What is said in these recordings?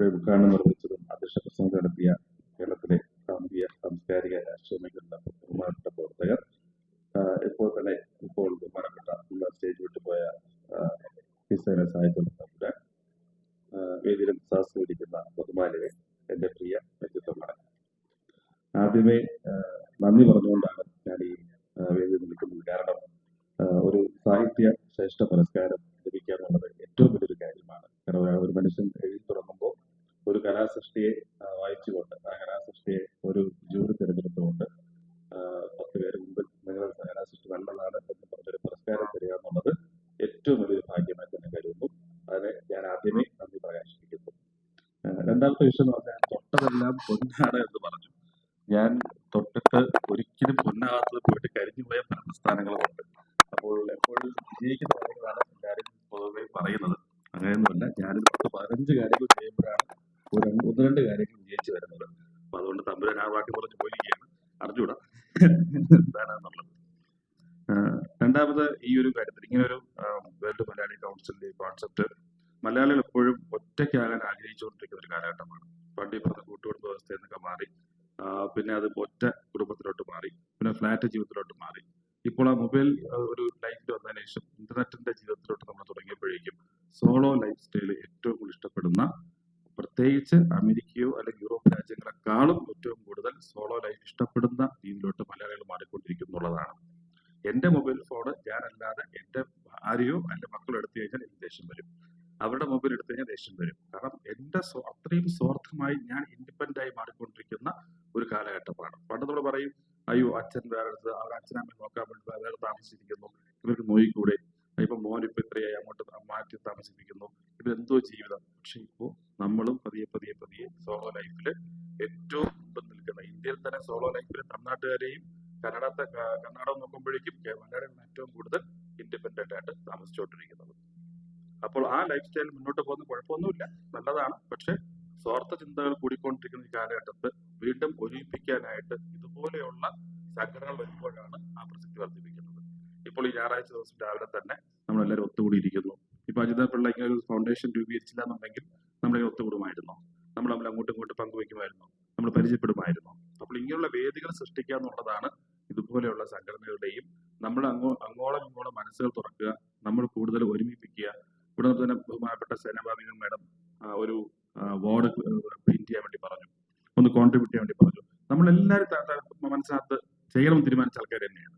ഇവിടെ ഉദ്ഘാടനം നിർവഹിച്ചതും അധ്യക്ഷ പ്രസംഗം നടത്തിയ കേരളത്തിലെ സാമൂഹിക സാംസ്കാരിക രാഷ്ട്രീയ മേഖലയിലെ ബഹുമാനപ്പെട്ട പ്രവർത്തകർ ഇപ്പോൾ തന്നെ ഇപ്പോൾ ബഹുമാനപ്പെട്ട സ്റ്റേജ് വിട്ടുപോയ ഹിസൈന സാഹിത്യം വേദിയിലും സഹസ്കരിക്കുന്ന ബഹുമാനിയെ എന്റെ പ്രിയ വ്യക്തിത്വമാണ് ആദ്യമേ നന്ദി പറഞ്ഞുകൊണ്ടാണ് ഞാൻ ഈ വേദി നിൽക്കുന്നത്. കാരണം ഒരു സാഹിത്യ ശ്രേഷ്ഠ പുരസ്കാരം ലഭിക്കുക എന്നുള്ളത് ഏറ്റവും വലിയൊരു കാര്യമാണ് കാരണം ഒരാൾ- ഒരു മനുഷ്യൻ എഴുതി തുടങ്ങുമ്പോൾ ഒരു കലാസൃഷ്ടിയെ ആ, വായിച്ചുകൊണ്ട് ആ കലാസൃഷ്ടിയെ ഒരു ജൂറി തിരഞ്ഞെടുത്തുകൊണ്ട് ആ, പത്ത് പേര് മുമ്പിൽ നിങ്ങളുടെ കലാസൃഷ്ടി നല്ലതാണ് എന്ന് പറഞ്ഞൊരു പുരസ്കാരം തരിക എന്നുള്ളത് ഏറ്റവും വലിയൊരു ഭാഗ്യമായി തന്നെ കരുതുന്നു അതിന് ഞാൻ ആദ്യമേ നന്ദി പറയാൻ ശ്രമിക്കുന്നു ആ, രണ്ടാമത്തെ വിഷയം എന്ന് പറഞ്ഞാൽ തൊട്ടതെല്ലാം പൊന്നാണ് എന്ന് പറഞ്ഞു. ഞാൻ തൊട്ടിട്ട് ഒരിക്കലും പൊന്നാകാത്തത് പോയിട്ട് കരിഞ്ഞു പോയ പല പ്രസ്ഥാനങ്ങളുമുണ്ട് അപ്പോൾ എപ്പോഴും വിജയിക്കുന്ന കാര്യങ്ങളാണ് എല്ലാവരും പൊതുവെ പറയുന്നത്. അങ്ങനെയൊന്നുമല്ല ഞാനൊരു പത്ത് പതിനഞ്ച് കാര്യങ്ങൾ ചെയ്യുമ്പോഴാണ് ഒരു ഒന്ന് രണ്ട് കാര്യങ്ങൾ വിജയിച്ചു വരുന്നത്. അപ്പൊ അതുകൊണ്ട് തമ്പുരാൻ ആ വാക്ക് പറഞ്ഞ് പോയിരിക്കുകയാണ് അറിഞ്ഞൂടാ എന്താണെന്നുള്ളത്. രണ്ടാമത് ഈ ഒരു കാര്യത്തിൽ ഇങ്ങനെ ഒരു വേൾഡ് മലയാളി കൗൺസിലിന്റെ കോൺസെപ്റ്റ് മലയാളികൾ എപ്പോഴും ഒറ്റയ്ക്കാകാൻ ആഗ്രഹിച്ചുകൊണ്ടിരിക്കുന്ന ഒരു കാലഘട്ടമാണ്. പണ്ട് പറഞ്ഞ കൂട്ടുകുടുംബ വ്യവസ്ഥ മാറി. പിന്നെ അത് ഒറ്റ കുടുംബത്തിലോട്ട് മാറി. പിന്നെ ഫ്ലാറ്റ് ജീവിതത്തിലോട്ട് മാറി. ഇപ്പോൾ ആ മൊബൈൽ ഒരു ലൈഫിൽ വന്നതിന് ശേഷം ഇന്റർനെറ്റിന്റെ ജീവിതത്തിലോട്ട് നമ്മൾ തുടങ്ങിയപ്പോഴേക്കും സോളോ ലൈഫ് സ്റ്റൈൽ ഏറ്റവും കൂടുതൽ ഇഷ്ടപ്പെടുന്ന പ്രത്യേകിച്ച് അമേരിക്കയോ അല്ലെങ്കിൽ യൂറോപ്പ് രാജ്യങ്ങളെക്കാളും ഏറ്റവും കൂടുതൽ സോളോ ലൈഫ് ഇഷ്ടപ്പെടുന്ന രീതിയിലോട്ട് മലയാളികൾ മാറിക്കൊണ്ടിരിക്കുന്നുള്ളതാണ് എന്റെ മൊബൈൽ ഫോൺ ഞാനല്ലാതെ എന്റെ ഭാര്യയോ എന്റെ മക്കളോ എടുത്തു കഴിഞ്ഞാൽ എനിക്ക് ദേഷ്യം വരും. അവരുടെ മൊബൈൽ എടുത്തു കഴിഞ്ഞാൽ ദേഷ്യം വരും. കാരണം സ്വ- അത്രയും സ്വാർത്ഥമായി ഞാൻ ഇൻഡിപെൻഡായി ആയി മാറിക്കൊണ്ടിരിക്കുന്ന ഒരു കാലഘട്ടമാണ്. പണ്ട് നമ്മൾ പറയും അയ്യോ അച്ഛൻ വേറെ അവർ അച്ഛനമ്മ നോക്കാൻ വേണ്ടി വേറെ താമസിച്ചിരിക്കുന്നു. ഇവർക്ക് നോയിക്കൂടെ ഇപ്പൊ മോൻ ഇപ്പൊ ഇത്രയായി അങ്ങോട്ട് മാറ്റി താമസിപ്പിക്കുന്നു. ഇവരെന്തോ ജീവിതം. പക്ഷെ ഇപ്പോ നമ്മളും പതിയെ പതിയെ പതിയെ സോളോ ലൈഫിൽ ഏറ്റവും നിൽക്കുന്ന ഇന്ത്യയിൽ തന്നെ സോളോ ലൈഫിൽ തമിഴ്നാട്ടുകാരെയും കന്നഡത്തെ കർണാടകം നോക്കുമ്പോഴേക്കും മലയാളികളാണ് ഏറ്റവും കൂടുതൽ ഇൻഡിപെൻഡന്റ് ആയിട്ട് താമസിച്ചുകൊണ്ടിരിക്കുന്നത്. അപ്പോൾ ആ ലൈഫ് സ്റ്റൈൽ മുന്നോട്ട് പോകുന്ന കുഴപ്പമൊന്നുമില്ല. നല്ലതാണ്. പക്ഷെ സ്വാർത്ഥ ചിന്തകൾ കൂടിക്കൊണ്ടിരിക്കുന്ന ഈ കാലഘട്ടത്ത് വീണ്ടും ഒരുമിപ്പിക്കാനായിട്ട് ഇതുപോലെയുള്ള സംഘടനകൾ വരുമ്പോഴാണ് ആ പ്രസക്തി വർദ്ധിപ്പിക്കുന്നത്. ഇപ്പോൾ ഈ ഞായറാഴ്ച ദിവസം രാവിലെ തന്നെ നമ്മളെല്ലാവരും ഒത്തുകൂടിയിരിക്കുന്നു. ഇപ്പൊ അജിത പിള്ള ഇങ്ങനെ ഒരു ഫൗണ്ടേഷൻ രൂപീകരിച്ചില്ല എന്നുണ്ടെങ്കിൽ നമ്മളിങ്ങനെ ഒത്തുകൂടുമായിരുന്നു. നമ്മൾ നമ്മൾ അങ്ങോട്ടും ഇങ്ങോട്ടും പങ്കുവെക്കുമായിരുന്നു. നമ്മൾ പരിചയപ്പെടുമായിരുന്നു. അപ്പോൾ ഇങ്ങനെയുള്ള വേദികൾ സൃഷ്ടിക്കുക എന്നുള്ളതാണ് ഇതുപോലെയുള്ള സംഘടനകളുടെയും നമ്മൾ അങ്ങോ അങ്ങോളം ഇങ്ങോളം മനസ്സുകൾ തുറക്കുക നമ്മൾ കൂടുതൽ ഒരുമിപ്പിക്കുക ഇവിടെ തന്നെ ബഹുമാനപ്പെട്ട സേനാഭാവികം മാഡം ഒരു വാർഡ് പെയിന്റ് ചെയ്യാൻ വേണ്ടി പറഞ്ഞു. ഒന്ന് കോൺട്രിബ്യൂട്ട് ചെയ്യാൻ വേണ്ടി പറഞ്ഞു. നമ്മളെല്ലാവരും മനസ്സിനകത്ത് ചെയ്യണമെന്ന് തീരുമാനിച്ച ആൾക്കാർ തന്നെയാണ്.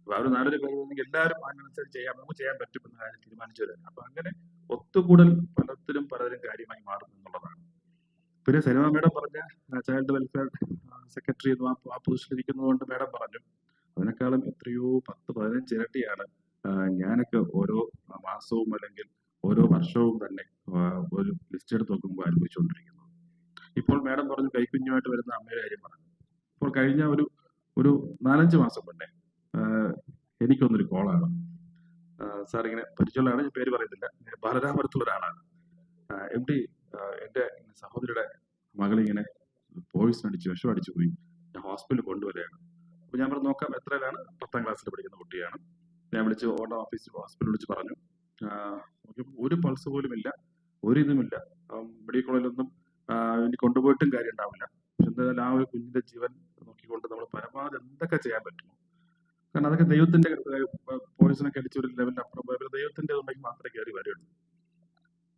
അപ്പൊ അവർ നാലൊരു പേരുണ്ടെങ്കിൽ എല്ലാവരും അതിനനുസരിച്ച് ചെയ്യാം നമുക്ക് ചെയ്യാൻ പറ്റും എന്ന കാര്യം തീരുമാനിച്ചവരാണ് അപ്പൊ അങ്ങനെ ഒത്തുകൂടൽ പലത്തിലും പലതിലും കാര്യമായി മാറുന്നു എന്നുള്ളതാണ്. പിന്നെ സിനിമ മേഡം പറഞ്ഞ ചൈൽഡ് വെൽഫെയർ സെക്രട്ടറി എന്ന് ആ പൊസിഷനിരിക്കുന്നതുകൊണ്ട് മേഡം പറഞ്ഞു അതിനേക്കാളും എത്രയോ പത്ത് പതിനഞ്ച് ഇരട്ടിയാണ് ഞാനൊക്കെ ഓരോ മാസവും അല്ലെങ്കിൽ ഓരോ വർഷവും തന്നെ ഒരു ലിസ്റ്റ് എടുത്ത് നോക്കുമ്പോൾ അനുഭവിച്ചുകൊണ്ടിരിക്കുന്നത് ഇപ്പോൾ മാഡം പറഞ്ഞു കൈക്കുഞ്ഞുമായിട്ട് വരുന്ന അമ്മയുടെ കാര്യം പറഞ്ഞു. ഇപ്പോൾ കഴിഞ്ഞ ഒരു ഒരു നാലഞ്ച് മാസം മുന്നേ എനിക്കൊന്നൊരു കോളാണ് സാർ ഇങ്ങനെ പരിചയമുള്ളതാണ് ഞാൻ പേര് പറയുന്നില്ല. ബാലരാമപുരത്തുള്ള ഒരാളാണ്. എം ഡി എന്റെ സഹോദരിയുടെ മകളിങ്ങനെ പോയിസൺ അടിച്ച് വിഷം അടിച്ചു പോയി. ഞാൻ ഹോസ്പിറ്റലിൽ കൊണ്ടുവരികയാണ്. അപ്പൊ ഞാൻ പറഞ്ഞു നോക്കാം എത്രയാണ് പത്താം ക്ലാസ്സിൽ പഠിക്കുന്ന കുട്ടിയാണ്? ഞാൻ വിളിച്ച് ഓർഡർ ഓഫീസിൽ ഹോസ്പിറ്റലിൽ വിളിച്ച് പറഞ്ഞു. ഒരു പൾസ് പോലും ഇല്ല ഒരു ഇതുമില്ല മെഡിക്കൽ കോളേജിലൊന്നും ഇനി കൊണ്ടുപോയിട്ടും കാര്യം ഉണ്ടാവില്ല പക്ഷെ എന്തായാലും ആ ഒരു കുഞ്ഞിന്റെ ജീവൻ നോക്കിക്കൊണ്ട് നമ്മൾ പരമാവധി എന്തൊക്കെ ചെയ്യാൻ പറ്റുമോ? കാരണം അതൊക്കെ ദൈവത്തിന്റെ പോയിസണൊക്കെ അടിച്ച ഒരു ലെവലിന് അപ്പുറം ദൈവത്തിന്റെ ഉണ്ടെങ്കിൽ മാത്രമേ കയറി വരുള്ളൂ.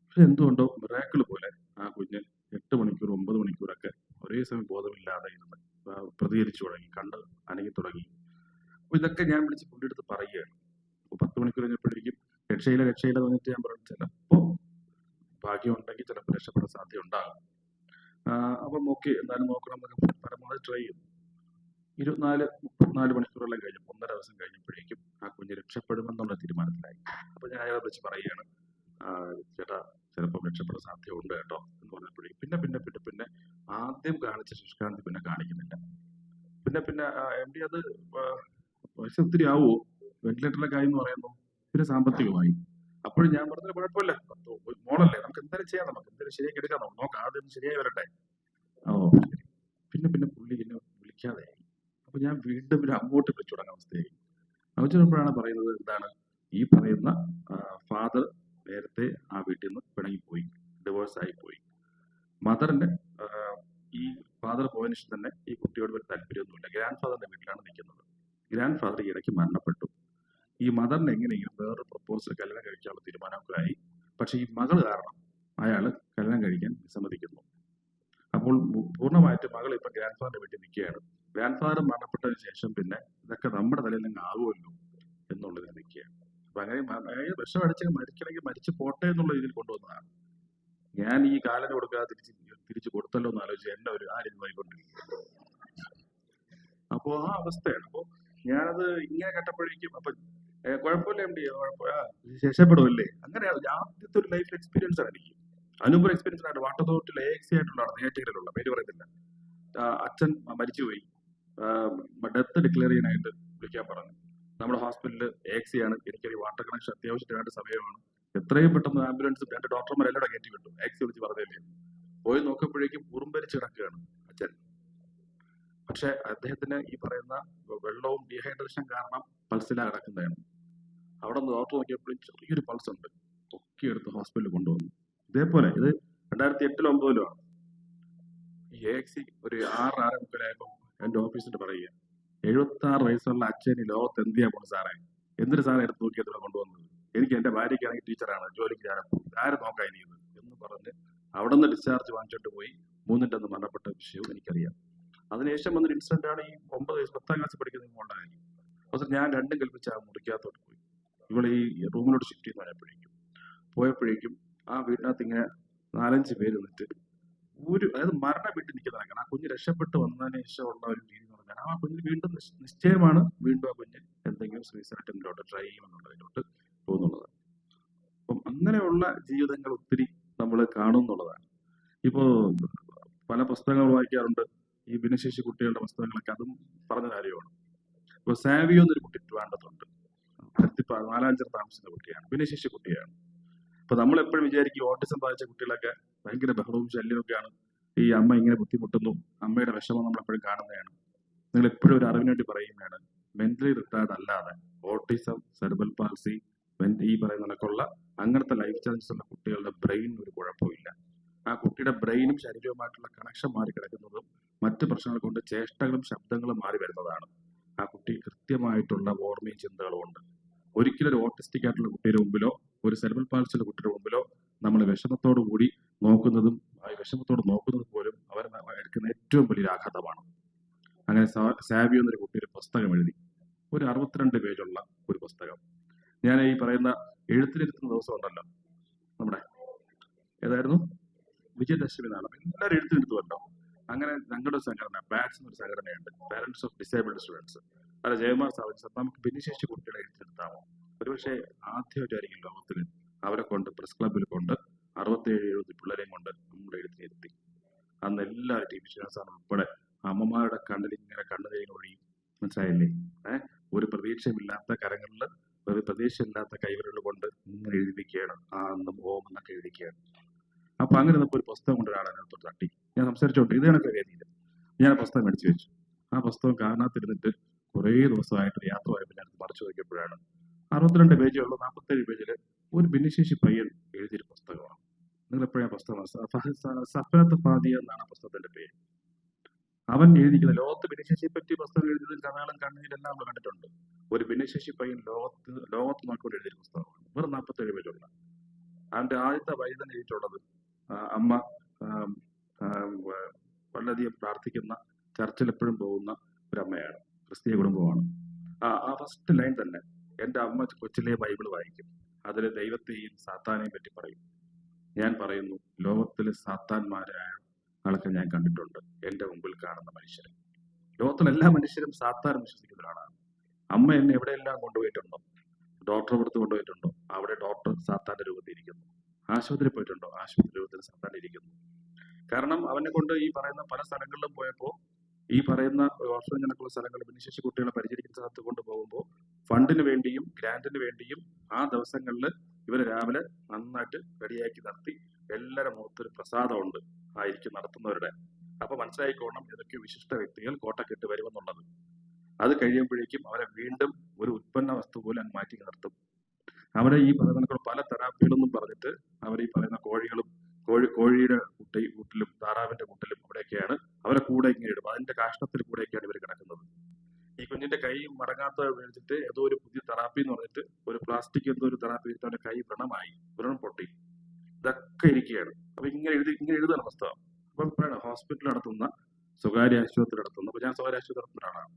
പക്ഷെ എന്തുകൊണ്ടോ മിറാക്കിൾ പോലെ ആ കുഞ്ഞ് എട്ട് മണിക്കൂർ ഒമ്പത് മണിക്കൂറൊക്കെ ഒരേ സമയം ബോധമില്ലാതെ ഇരുന്ന് പ്രതികരിച്ചു തുടങ്ങി കണ്ട് അനങ്ങി തുടങ്ങി. അപ്പൊ ഇതൊക്കെ ഞാൻ വിളിച്ച് പുള്ളിയെടുത്ത് പറയുകയാണ്. അപ്പൊ പത്ത് മണിക്കൂർ കഴിഞ്ഞപ്പോഴേക്കും രക്ഷയില രക്ഷയില തോന്നിട്ട് ഞാൻ പറഞ്ഞു ചിലപ്പോ ഭാഗ്യമുണ്ടെങ്കിൽ ചിലപ്പോൾ രക്ഷപ്പെടാൻ സാധ്യത ഉണ്ടാകും അപ്പം നോക്കി എന്തായാലും നോക്കണം പരമാവധി ട്രൈ ചെയ്തു. ഇരുപത്തിനാല് മുപ്പത്തിനാല് മണിക്കൂറെല്ലാം കഴിഞ്ഞു ഒന്നര ദിവസം കഴിഞ്ഞപ്പോഴേക്കും ആ കുഞ്ഞ് രക്ഷപ്പെടുമെന്നുള്ള തീരുമാനത്തിലായി. അപ്പൊ ഞാൻ അയാളെ വെച്ച് പറയുകയാണ്. ചേട്ടാ ചിലപ്പോൾ രക്ഷപ്പെടാൻ സാധ്യത ഉണ്ട് കേട്ടോ എന്ന് പറഞ്ഞപ്പോഴേക്കും. പിന്നെ പിന്നെ പിന്നെ പിന്നെ ആദ്യം കാണിച്ച ശുഷ്കാന്തി പിന്നെ കാണിക്കുന്നില്ല. പിന്നെ പിന്നെ എം ഡി അത് വയസ്സൊത്തിരി ആവുമോ? വെന്റിലേറ്ററിലെ കാര്യം എന്ന് പറയുന്നു പിന്നെ സാമ്പത്തികമായി. അപ്പോൾ ഞാൻ പറഞ്ഞത് കുഴപ്പമില്ല. മോളല്ലേ നമുക്ക് എന്തായാലും ചെയ്യാം നമുക്ക് എന്തായാലും ശരിയാക്കി എടുക്കാം. നമുക്ക് നോക്കാം ആദ്യം ശരിയായി വരട്ടെ. ഓ പിന്നെ പിന്നെ പുള്ളി എന്നെ വിളിക്കാതെ അപ്പൊ ഞാൻ വീണ്ടും പിന്നെ അങ്ങോട്ട് വിളിച്ചു തുടങ്ങുന്ന അവസ്ഥയായി. അവച്ചപ്പോഴാണ് പറയുന്നത് എന്താണ് ഈ പറയുന്ന ഫാദർ നേരത്തെ ആ വീട്ടിൽ നിന്ന് പിണങ്ങിപ്പോയി ഡിവോഴ്സ് ആയി പോയി മദറിന്റെ ഈ ഫാദർ പോയതിനു തന്നെ ഈ കുട്ടിയോട് ഒരു താല്പര്യമൊന്നുമില്ല. ഗ്രാൻഡ് ഫാദറിന്റെ വീട്ടിലാണ് നിൽക്കുന്നത്. ഗ്രാൻഡ് ഫാദർ ഈ ഇടയ്ക്ക് മരണപ്പെട്ടു. ഈ മദറിന് എങ്ങനെയെങ്കിലും വേറൊരു പ്രപ്പോസൽ കല്യാണം കഴിക്കാനുള്ള തീരുമാനമൊക്കെ പക്ഷേ ഈ മകൾ കാരണം അയാൾ കല്യാണം കഴിക്കാൻ വിസമ്മതിക്കുന്നു അപ്പോൾ പൂർണമായിട്ട് മകൾ ഇപ്പം ഗ്രാൻഡ് ഫാദറിന്റെ വീട്ടിൽ നിൽക്കുകയാണ്. ഗ്രാൻഡ് ഫാദർ മരണപ്പെട്ടതിന് ശേഷം പിന്നെ ഇതൊക്കെ നമ്മുടെ തലയിൽ അങ്ങ് ആകുമല്ലോ എന്നുള്ളതിൽ നിൽക്കുകയാണ്. അപ്പം അങ്ങനെ വിഷം അടിച്ച് മരിക്കണമെങ്കിൽ മരിച്ചു പോട്ടെ എന്നുള്ള രീതിയിൽ കൊണ്ടുവന്നതാണ്. ഞാൻ ഈ കാലന് കൊടുക്കാതെ തിരിച്ച് തിരിച്ചു കൊടുത്തല്ലോ എന്ന് ആലോചിച്ച് എന്നെ ഒരു ആ രീതി അപ്പോൾ അപ്പോ ആ അവസ്ഥയാണ്. അപ്പോൾ ഞാനത് ഇങ്ങനെ കേട്ടപ്പോഴേക്കും അപ്പൊ കുഴപ്പമില്ല എം ഡി ശേഷപ്പെടുമല്ലേ അങ്ങനെയാണ് ആദ്യത്തെ ഒരു ലൈഫ് എക്സ്പീരിയൻസ് ആണ് എനിക്ക്. എക്സ്പീരിയൻസ് ആണ് വാട്ടർ അതോറിറ്റിയിൽ എ എക്സി ആയിട്ടുള്ള നെയ്യാറ്റിക്കരയിലുള്ള പേര് പറയുന്നില്ല. അച്ഛൻ മരിച്ചുപോയി. ഡെത്ത് ഡിക്ലെയർ ചെയ്യാനായിട്ട് വിളിക്കാൻ പറഞ്ഞു. നമ്മുടെ ഹോസ്പിറ്റലിൽ എ എക്സി ആണ്. എനിക്കൊരു വാട്ടർ കണക്ഷൻ അത്യാവശ്യത്തിനായിട്ട് സമയമാണ്. എത്രയും പെട്ടെന്ന് ആംബുലൻസ് രണ്ട് ഡോക്ടർമാർ എല്ലാം കയറ്റി വിട്ടു. എക്സി വിളിച്ച് പറഞ്ഞില്ലേ? പോയി നോക്കുമ്പോഴേക്കും ഉറുമ്പരിച്ച് കിടക്കുകയാണ് അച്ഛൻ. പക്ഷെ അദ്ദേഹത്തിന് ഈ പറയുന്ന വെള്ളവും ഡീഹൈഡ്രേഷൻ കാരണം പൾസില കിടക്കുന്നതാണ്. അവിടെ നിന്ന് ഡോക്ടർ നോക്കിയപ്പോഴും ചെറിയൊരു പൾസ് ഉണ്ട്. ഒക്കെ എടുത്ത് ഹോസ്പിറ്റലിൽ കൊണ്ടുവന്നു. ഇതേപോലെ ഇത് രണ്ടായിരത്തി എട്ടിലും ഒമ്പതിലോ ആണ്. ഒരു ആറ് ആറ് മുക്കാലായപ്പോൾ എന്റെ ഓഫീസിന്റെ പറയുക എഴുപത്തി ആറ് വയസ്സുള്ള അച്ഛന് ലോകത്ത് എന്ത് ചെയ്യാൻ പോണു സാറേ? എന്തൊരു സാറേ എടുത്ത് നോക്കിയതിനെ കൊണ്ടുവന്നത്? എനിക്ക് എന്റെ ഭാര്യയ്ക്കാണെങ്കിൽ ടീച്ചറാണ് ജോലിക്ക് ഞാൻ ആരും നോക്കാൻ ഇരിക്കുന്നത് എന്ന് പറഞ്ഞ് അവിടെ നിന്ന് ഡിസ്ചാർജ് വാങ്ങിച്ചോണ്ട് പോയി. മൂന്നിന്റെ അന്ന് മരണപ്പെട്ട വിഷയവും എനിക്കറിയാം. അതിനുശേഷം വന്നൊരു ഇൻസിഡന്റ് ആണ് ഈ ഒമ്പത് വയസ്സ് പത്താം ക്ലാസ് പഠിക്കുന്ന മോളുടെ അപ്പോൾ ഞാൻ രണ്ടും കൽപ്പിച്ച് ആ മുറിക്കകത്തോട്ട് പോയി. ഇവളെ ഈ റൂമിലോട്ട് ഷിഫ്റ്റ് ചെയ്യുന്ന പോയപ്പോഴേക്കും പോയപ്പോഴേക്കും ആ വീട്ടിനകത്ത് ഇങ്ങനെ നാലഞ്ച് പേര് നിന്നിട്ട് ഒരു അതായത് മരണ വീട്ടിൽ നിൽക്കുന്നതാണ് ആ കുഞ്ഞ് രക്ഷപ്പെട്ട് വന്നതിന് ശേഷമുള്ള ഒരു രീതി എന്ന് പറഞ്ഞാൽ ആ കുഞ്ഞ് വീണ്ടും നിശ്ച- നിശ്ചയമാണ് വീണ്ടും ആ കുഞ്ഞ് എന്തെങ്കിലും സൂയിസൈഡ് അറ്റംപ്റ്റിലോട്ട് ട്രൈ ചെയ്യുമെന്നുള്ളതിലോട്ട് പോകുന്നുള്ളത്. അപ്പം അങ്ങനെയുള്ള ജീവിതങ്ങൾ ഒത്തിരി നമ്മൾ കാണുന്നുള്ളതാണ്. ഇപ്പോ പല പുസ്തകങ്ങൾ വായിക്കാറുണ്ട്. ഈ ഭിന്നശേഷി കുട്ടികളുടെ പുസ്തകങ്ങളൊക്കെ അതും പറഞ്ഞ കാര്യമാണ്. ഇപ്പൊ സാവിയോ എന്നൊരു കുട്ടി ട്രിവാൻഡത്തുണ്ട് പരുത്തിപ്പ നാലാഞ്ചർ താമസിക്കുന്ന കുട്ടിയാണ് ഭിന്നശേഷി കുട്ടിയാണ്. അപ്പൊ നമ്മൾ എപ്പോഴും വിചാരിക്കും ഓട്ടിസം ബാധിച്ച കുട്ടികളൊക്കെ ഭയങ്കര ബഹളവും ശല്യമൊക്കെയാണ് ഈ അമ്മ ഇങ്ങനെ ബുദ്ധിമുട്ടുന്നു അമ്മയുടെ വിഷമം നമ്മൾ എപ്പോഴും കാണുന്നതാണ്. നിങ്ങൾ എപ്പോഴും ഒരു അറിവിന് വേണ്ടി പറയുന്നതാണ് മെന്റലി റിട്ടയർഡ് അല്ലാതെ ഓട്ടിസം സെർബൽ പാൽസി ഈ പറയുന്ന കണക്കുള്ള അങ്ങനത്തെ ലൈഫ് ചാലഞ്ചസ് ഉള്ള കുട്ടികളുടെ ബ്രെയിൻ ഒരു കുഴപ്പമില്ല. ആ കുട്ടിയുടെ ബ്രെയിനും ശരീരവുമായിട്ടുള്ള കണക്ഷൻ മാറി കിടക്കുന്നതും മറ്റു പ്രശ്നങ്ങൾ കൊണ്ട് ചേഷ്ടകളും ശബ്ദങ്ങളും മാറി വരുന്നതാണ്. ആ കുട്ടി കൃത്യമായിട്ടുള്ള ഓർമ്മയും ചിന്തകളും ഉണ്ട് ഒരിക്കലും ഒരു ഓട്ടിസ്റ്റിക് ആയിട്ടുള്ള കുട്ടിയുടെ മുമ്പിലോ ഒരു സെർബൽ പാലിച്ചുള്ള കുട്ടിയുടെ മുമ്പിലോ നമ്മൾ വിഷമത്തോടു കൂടി നോക്കുന്നതും വിഷമത്തോട് നോക്കുന്നത് പോലും അവർ എടുക്കുന്ന ഏറ്റവും വലിയൊരു ആഘാതമാണ്. അങ്ങനെ സാബി എന്നൊരു കുട്ടി ഒരു പുസ്തകം എഴുതി. ഒരു അറുപത്തിരണ്ട് പേജുള്ള ഒരു പുസ്തകം. ഞാൻ ഈ പറയുന്ന എഴുത്തിലിരുത്തുന്ന ദിവസം ഉണ്ടല്ലോ നമ്മുടെ ഏതായിരുന്നു? വിജയദശമി നാളെ. എല്ലാവരും എഴുത്തിലിരുത്തുമല്ലോ. അങ്ങനെ ഞങ്ങളുടെ സംഘടന ബാറ്റ്സ് എന്നൊരു സംഘടനയുണ്ട്. പാരന്റ്സ് ഓഫ് ഡിസേബിൾഡ് സ്റ്റുഡൻസ് അല്ല ജയകുമാർ സാർ സാർ നമുക്ക് ഭിന്നശേഷി കുട്ടികളെ എടുത്തെടുത്താമോ? ഒരുപക്ഷെ ആദ്യമായിട്ടായിരിക്കും ലോകത്തിൽ അവരെ കൊണ്ട് പ്രസ് ക്ലബിൽ കൊണ്ട് അറുപത്തേഴ് എഴുപത് പിള്ളേരെയും കൊണ്ട് നമ്മൾ എഴുത്തിനിരുത്തി അന്ന് എല്ലാ ടി വി ചാനൽസാണ് ഉൾപ്പെടെ അമ്മമാരുടെ കണ്ണിൽ ഇങ്ങനെ കണ്ണുനീരിൽ ഒഴിയും മനസ്സിലായില്ലേ? ഏഹ് ഒരു പ്രതീക്ഷയില്ലാത്ത കരങ്ങളിൽ ഒരു പ്രതീക്ഷയില്ലാത്ത കൈവിരൽ കൊണ്ട് ഇങ്ങനെ എഴുതിപ്പിക്കുകയാണ് ആ എന്നും ഓം എന്നൊക്കെ എഴുതിക്കുകയാണ് അപ്പൊ അങ്ങനെ നമുക്ക് ഒരു പുസ്തകം കൊണ്ട് ഒരാളെ അതിനകത്തോട്ട് തട്ടി. ഞാൻ സംസാരിച്ചോണ്ട് ഇത് കണക്ക് കരുതിയില്ല ഞാൻ പുസ്തകം മേടിച്ചു വെച്ചു. ആ പുസ്തകം കാണാത്തിരുന്നിട്ട് കുറേ ദിവസമായിട്ട് യാത്ര പോയപ്പോൾ ഞാൻ മറിച്ചു നോക്കിയപ്പോഴാണ്. അറുപത്തിരണ്ട് പേജുള്ള നാൽപ്പത്തേഴ് പേജിൽ ഒരു ഭിന്നശേഷി പയ്യൻ എഴുതിയൊരു പുസ്തകമാണ്. നിങ്ങൾ എപ്പോഴാണ് ആ പുസ്തകം സഫനത്ത് ഫാദിയ എന്നാണ് ആ പുസ്തകത്തിന്റെ പേര്. അവൻ എഴുതിക്കുന്ന ലോകത്ത് ഭിന്നശേഷിയെ പറ്റി പുസ്തകം എഴുതിയതിൽ കഥകളും കണ്ണീരെല്ലാം നമ്മൾ കണ്ടിട്ടുണ്ട്. ഒരു ഭിന്നശേഷി പയ്യൻ ലോകത്ത് ലോകത്ത് നോക്കിക്കൊണ്ട് എഴുതിയൊരു പുസ്തകമാണ്. വെറും നാൽപ്പത്തേഴ് പേജുള്ള അവന്റെ ആദ്യത്തെ വൈദ്യൻ എഴുതിയിട്ടുള്ളത് അമ്മ വളരെയധികം പ്രാർത്ഥിക്കുന്ന ചർച്ചിൽ എപ്പോഴും പോകുന്ന ഒരു അമ്മയാണ്. ക്രിസ്തീയ കുടുംബമാണ്. ആ ആ ഫസ്റ്റ് ലൈൻ തന്നെ എന്റെ അമ്മ കൊച്ചിലെ ബൈബിൾ വായിക്കും. അതിൽ ദൈവത്തെയും സാത്താനെയും പറ്റി പറയും. ഞാൻ പറയുന്നു ലോകത്തിലെ സാത്താന്മാരായ ആളൊക്കെ ഞാൻ കണ്ടിട്ടുണ്ട്. എന്റെ മുമ്പിൽ കാണുന്ന മനുഷ്യരെ. ലോകത്തിലെ എല്ലാ മനുഷ്യരും സാത്താൻ വിശ്വസിക്കുന്ന ഒരാളാണ്. അമ്മ എന്നെ എവിടെയെല്ലാം കൊണ്ടുപോയിട്ടുണ്ടോ? ഡോക്ടറെ കൊടുത്ത് കൊണ്ടുപോയിട്ടുണ്ടോ? അവിടെ ഡോക്ടർ സാത്താന്റെ രൂപത്തിൽ ഇരിക്കുന്നു. ആശുപത്രി പോയിട്ടുണ്ടോ? ആശുപത്രി രൂപത്തിൽ സാത്താൻ ഇരിക്കുന്നു. കാരണം അവനെ കൊണ്ട് ഈ പറയുന്ന പല സ്ഥലങ്ങളിലും പോയപ്പോ ഈ പറയുന്ന ഓർഫൻ കണക്കുള്ള സ്ഥലങ്ങൾ ഭിന്നശേഷി കുട്ടികളെ പരിചരിക്കുന്ന സ്ഥലത്ത് കൊണ്ടുപോകുമ്പോൾ ഫണ്ടിന് വേണ്ടിയും ഗ്രാന്റിന് വേണ്ടിയും ആ ദിവസങ്ങളിൽ ഇവർ രാവിലെ നന്നായിട്ട് റെഡിയാക്കി നടത്തി എല്ലാവരുടെ മുഖത്തൊരു പ്രസാദമുണ്ട് ആയിരിക്കും നടത്തുന്നവരുടെ. അപ്പൊ മനസ്സിലായിക്കോണം ഏതൊക്കെ വിശിഷ്ട വ്യക്തികൾ കോട്ടക്കെട്ട് വരുമെന്നുള്ളത്. അത് കഴിയുമ്പോഴേക്കും അവരെ വീണ്ടും ഒരു ഉത്പന്ന വസ്തു പോലെ അങ്ങ് മാറ്റി നിർത്തും. അവരെ ഈ പറയുന്ന പല തെറാപ്പികളൊന്നും പറഞ്ഞിട്ട് അവർ ഈ പറയുന്ന കോഴികളും കോഴി കോഴിയുടെ കുട്ടി കൂട്ടിലും താറാവിന്റെ കൂട്ടിലും അവിടെയൊക്കെയാണ് അവരെ കൂടെ ഇങ്ങനെ അതിന്റെ കാഷ്ടത്തിൽ കൂടെയൊക്കെയാണ് ഇവർ കിടക്കുന്നത്. ഈ കുഞ്ഞിന്റെ കൈ മടങ്ങാത്ത മേടിച്ചിട്ട് ഏതോ ഒരു പുതിയ തെറാപ്പി എന്ന് പറഞ്ഞിട്ട് ഒരു പ്ലാസ്റ്റിക് എന്തോ ഒരു തെറാപ്പി എടുത്ത് അവന്റെ കൈ വ്രണമായി വ്രണം പൊട്ടി. ഇതൊക്കെ ഇരിക്കുകയാണ്. അപ്പൊ ഇങ്ങനെ എഴുതി ഇങ്ങനെ എഴുതാണ് പുസ്തകം. അപ്പം പറയണം ഹോസ്പിറ്റൽ നടത്തുന്ന സ്വകാര്യ ആശുപത്രി നടത്തുന്ന അപ്പൊ ഞാൻ സ്വകാര്യ ആശുപത്രി നടത്തുന്ന ഒരാളാണ്.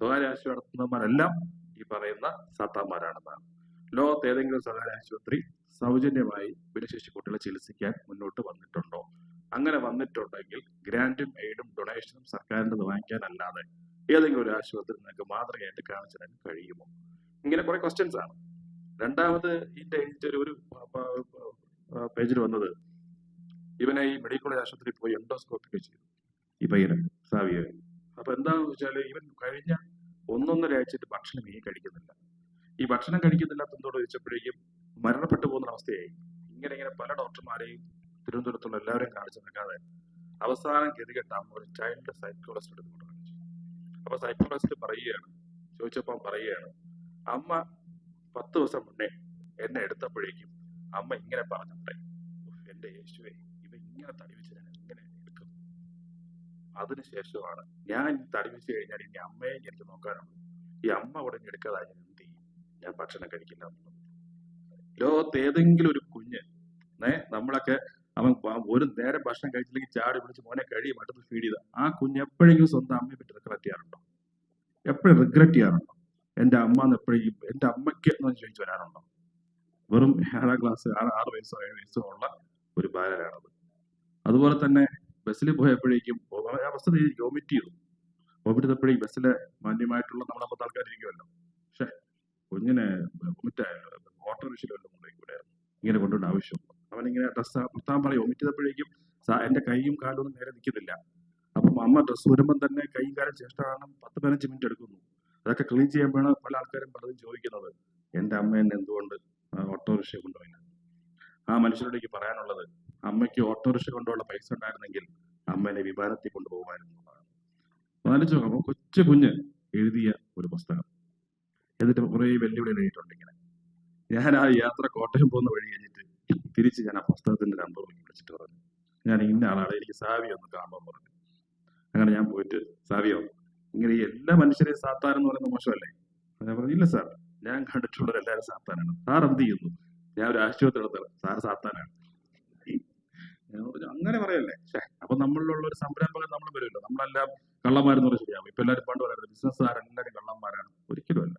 സ്വകാര്യ ആശുപത്രി നടത്തുന്നവരെല്ലാം ഈ പറയുന്ന സാത്താന്മാരാണെന്നാണ്. ലോകത്ത് ഏതെങ്കിലും സ്വകാര്യ ആശുപത്രി സൗജന്യമായി ഭിന്നശേഷി കുട്ടികളെ ചികിത്സിക്കാൻ മുന്നോട്ട് വന്നിട്ടുണ്ടോ? അങ്ങനെ വന്നിട്ടുണ്ടെങ്കിൽ ഗ്രാൻഡും എയ്ഡും ഡൊണേഷനും സർക്കാരിന്റെ വാങ്ങിക്കാനല്ലാതെ ഏതെങ്കിലും ഒരു ആശുപത്രി നിങ്ങൾക്ക് മാതൃകയായിട്ട് കാണിച്ചു തരാൻ കഴിയുമോ? ഇങ്ങനെ കുറെ ക്വസ്റ്റ്യൻസ് ആണ്. രണ്ടാമത് ഇതിന്റെ ഇതിന്റെ ഒരു- പേജിൽ വന്നത് ഇവനെ ഈ മെഡിക്കൽ കോളേജ് ആശുപത്രിയിൽ പോയി എൻഡോസ്കോപ്പി ചെയ്തു. ഈ പയ്യനെ സാവിയെ. അപ്പൊ എന്താണെന്ന് വെച്ചാൽ ഇവൻ കഴിഞ്ഞ ഒന്നൊന്നര ആഴ്ചയിട്ട് ഭക്ഷണം ഈ കഴിക്കുന്നില്ല. ഈ ഭക്ഷണം കഴിക്കുന്നില്ലാത്തതോട് ചോദിച്ചപ്പോഴേക്കും മരണപ്പെട്ടു പോകുന്ന അവസ്ഥയായി ഇങ്ങനെ ഇങ്ങനെ പല ഡോക്ടർമാരെയും തിരുവനന്തപുരത്തുള്ള എല്ലാവരെയും കാണിച്ചു നിൽക്കാതെ അവസാനം ഗതികെട്ട അമ്മ ഒരു ചൈൽഡ് സൈക്കോളജിസ്റ്റ് എടുത്ത് കൊണ്ട് കാണിച്ചു. അപ്പൊ സൈക്കോളജിസ്റ്റ് പറയുകയാണ് ചോദിച്ചപ്പോൾ പറയുകയാണ് അമ്മ പത്ത് ദിവസം മുന്നേ എന്നെ എടുത്തപ്പോഴേക്കും അമ്മ ഇങ്ങനെ പറഞ്ഞിട്ടെ "ഉഫ്, എന്റെ യേശുവേ ഇവ ഇങ്ങനെ തടിവിച്ച് ഞാൻ എങ്ങനെ എടുക്കും? അതിനുശേഷമാണ് ഞാൻ തടിവിച്ച് തടി കഴിഞ്ഞാൽ ഇനി അമ്മയെ എനിക്ക് നോക്കാനുള്ളൂ. ഈ അമ്മ ഉടനെ എടുക്കാതായ ഞാൻ എന്ത് ചെയ്യും? ഞാൻ ഭക്ഷണം കഴിക്കില്ല എന്നുള്ളത്. ലോകത്ത് ഏതെങ്കിലും ഒരു കുഞ്ഞ് നമ്മളൊക്കെ അവൻ ഒരു നേരം ഭക്ഷണം കഴിച്ചില്ലെങ്കിൽ ചാടി പിടിച്ച് മോനെ കഴിയും അടുത്ത് ഫീഡ് ചെയ്ത. ആ കുഞ്ഞ് എപ്പോഴെങ്കിലും സ്വന്തം അമ്മയെ പറ്റി റിഗ്രറ്റ് ചെയ്യാറുണ്ടോ? എപ്പോഴും റിഗ്രറ്റ് ചെയ്യാറുണ്ടോ? എന്റെ അമ്മ എന്ന് എപ്പോഴും എന്റെ അമ്മയ്ക്ക് എന്ന് ചോദിച്ചു വരാറുണ്ടോ? വെറും ഏഴാം ക്ലാസ് ആറ് വയസ്സോ ഏഴ് വയസ്സോ ഉള്ള ഒരു ബാലനാണത് അതുപോലെ തന്നെ ബസ്സിൽ പോയപ്പോഴേക്കും അവസ്ഥ വോമിറ്റ് ചെയ്തു. വോമിറ്റ് ചെയ്തപ്പോഴേക്കും ബസ്സിലെ മാന്യമായിട്ടുള്ള നമ്മളെ പത്ത് ആൾക്കാർ ഇരിക്കുമല്ലോ പക്ഷേ കുഞ്ഞിനെ വോമിറ്റ് ഓട്ടോറിക്ഷയിൽ വല്ലതും കൊണ്ടുപോയി കൂടെ? ഇങ്ങനെ കൊണ്ടുപോകേണ്ട ആവശ്യമുണ്ട്? അവനിങ്ങനെ ഡ്രസ്സ് നിർത്താൻ പറയും. വോമിറ്റ് ചെയ്തപ്പോഴേക്കും എന്റെ കൈയും കാലും ഒന്നും നേരെ നിൽക്കുന്നില്ല. അപ്പം അമ്മ ഡ്രസ്സ് വരുമ്പം തന്നെ കൈയും കാലും ചേഷ്ട കാരണം പത്ത് പതിനഞ്ച് മിനിറ്റ് എടുക്കുന്നു. അതൊക്കെ ക്ലീൻ ചെയ്യുമ്പോഴാണ് പല ആൾക്കാരും പലതും ചോദിക്കുന്നത്. എന്റെ അമ്മ എന്നെ എന്തുകൊണ്ട് ഓട്ടോറിക്ഷ കൊണ്ടുപോയില്ല? ആ മനുഷ്യരോട് മനുഷ്യരോടേക്ക് പറയാനുള്ളത് അമ്മയ്ക്ക് ഓട്ടോറിക്ഷ കൊണ്ടുള്ള പൈസ ഉണ്ടായിരുന്നെങ്കിൽ അമ്മേനെ വിമാനത്തിൽ കൊണ്ടുപോകുമായിരുന്നു ആലോചിച്ച് നോക്കാം കൊച്ചു കുഞ്ഞ് എഴുതിയ ഒരു പുസ്തകം. എന്നിട്ട് കുറേ വെല്ലുവിളി എഴുതിയിട്ടുണ്ട് ഇങ്ങനെ. ഞാൻ ആ യാത്ര കോട്ടയം പോകുന്ന വഴി കഴിഞ്ഞിട്ട് തിരിച്ച് ഞാൻ ആ പുസ്തകത്തിന്റെ നമ്പർ വിളിച്ചിട്ട് പറഞ്ഞു. ഞാൻ ഇന്ന ആളാണ് എനിക്ക് സാവിയോ ഒന്ന് കാണാൻ പറഞ്ഞു. അങ്ങനെ ഞാൻ പോയിട്ട് സാവിയോ ഇങ്ങനെ എല്ലാ മനുഷ്യരെയും സാത്താൻ എന്ന് പറയുന്നത് മോശമല്ലേ? ഞാൻ പറഞ്ഞു ഇല്ല സാർ ഞാൻ കണ്ടിട്ടുള്ളത് എല്ലാവരും സാത്താനാണ്. സാർ എന്ത് ചെയ്യുന്നു? ഞാൻ ഒരു ആശുപത്രി സാർ സാത്താനാണ്. അങ്ങനെ പറയല്ലേ? അപ്പൊ നമ്മളിലുള്ള ഒരു സംരംഭകൻ നമ്മൾ വരുമല്ലോ. നമ്മളെല്ലാം കള്ളന്മാരെന്ന് പറഞ്ഞാൽ ശരിയാവും. ഇപ്പൊ എല്ലാവരും പണ്ട് പറയുന്നത് ബിസിനസ്സുകാരെല്ലാവരും കള്ളന്മാരാണ്. ഒരിക്കലും അല്ല.